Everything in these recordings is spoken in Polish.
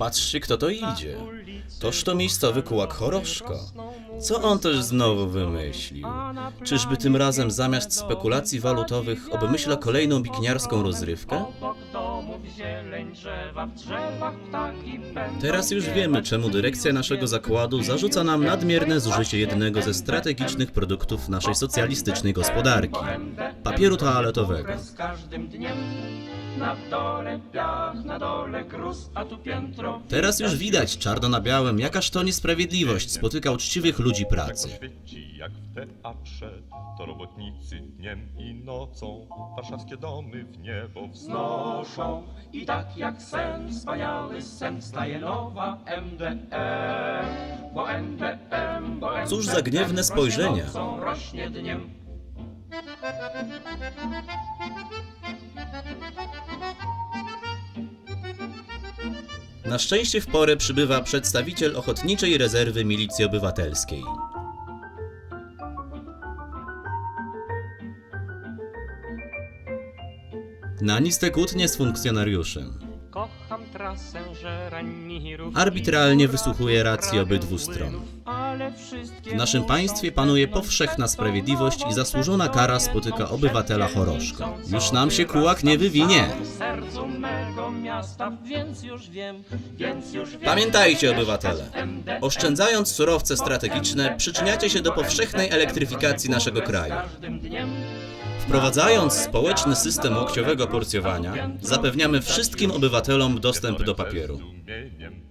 Patrzcie, kto to idzie. Toż to miejscowy kułak Choroszko. Co on też znowu wymyślił? Czyżby tym razem zamiast spekulacji walutowych obmyśla kolejną bikniarską rozrywkę? Teraz już wiemy, czemu dyrekcja naszego zakładu zarzuca nam nadmierne zużycie jednego ze strategicznych produktów naszej socjalistycznej gospodarki papieru toaletowego. Na dole piach, na dole gruz, a tu piętro Teraz już widać czarno na białym, jakaż to niesprawiedliwość spotyka uczciwych ludzi pracy. świeci jak w teatrze, to robotnicy dniem i nocą warszawskie domy w niebo wznoszą. noszą i tak jak sen, wspaniały sen staje nowa MDM, bo MDM, bo MDM Cóż za gniewne spojrzenia. rośnie nocą, rośnie dniem. Na szczęście w porę przybywa przedstawiciel Ochotniczej Rezerwy Milicji Obywatelskiej. Na nic te kłótnie z funkcjonariuszem. Arbitralnie wysłuchuje racji obydwu stron. W naszym państwie panuje powszechna sprawiedliwość i zasłużona kara spotyka obywatela co Już nam się kułak nie wywinie. Pamiętajcie, obywatele. Oszczędzając surowce strategiczne, przyczyniacie się do powszechnej elektryfikacji naszego kraju. Wprowadzając społeczny system łokciowego porcjowania, zapewniamy wszystkim obywatelom dostęp do papieru.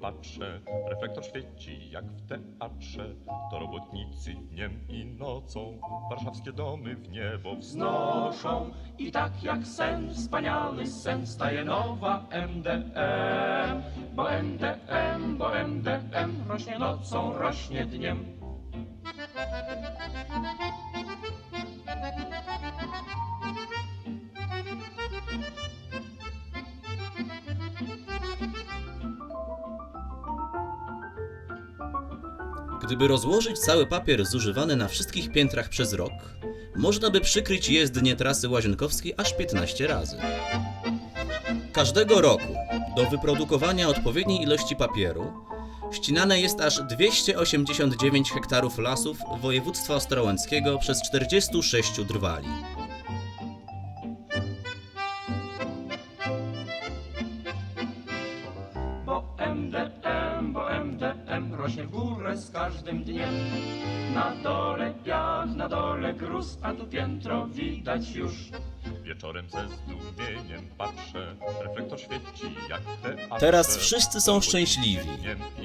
Patrzę, reflektor świeci jak w teatrze, to robotnicy dniem i nocą warszawskie domy w niebo wznoszą. noszą i tak jak sen, wspaniały sen staje nowa MDM, bo MDM, bo MDM rośnie nocą, rośnie dniem. Gdyby rozłożyć cały papier zużywany na wszystkich piętrach przez rok, można by przykryć jezdnię trasy łazienkowskiej aż 15 razy. Każdego roku do wyprodukowania odpowiedniej ilości papieru ścinane jest aż 289 hektarów lasów województwa ostrołęckiego przez 46 drwali. Bo MDM, bo MDM rośnie w górę z każdym dniem. Na dole piach, na dole gruz, a tu piętro widać już. Wieczorem ze zdumieniem patrzę, reflektor świeci jak w teatrze. Teraz wszyscy są szczęśliwi,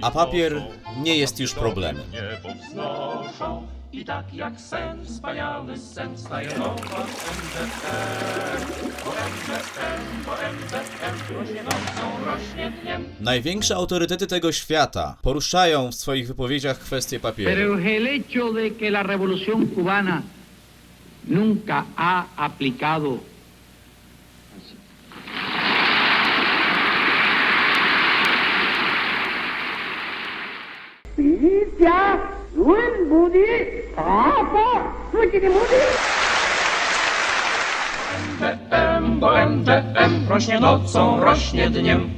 a papier nie jest już problemem. Niebo wznoszą. I tak jak sen, wspaniały sen staje nowa MDM, bo MDM, bo MDM rośnie nocą, rośnie dniem. Największe autorytety tego świata poruszają w swoich wypowiedziach kwestie papieru. Pero el hecho de que la revolución cubana nunca ha aplicado MDM, bo MDM rośnie nocą, rośnie dniem.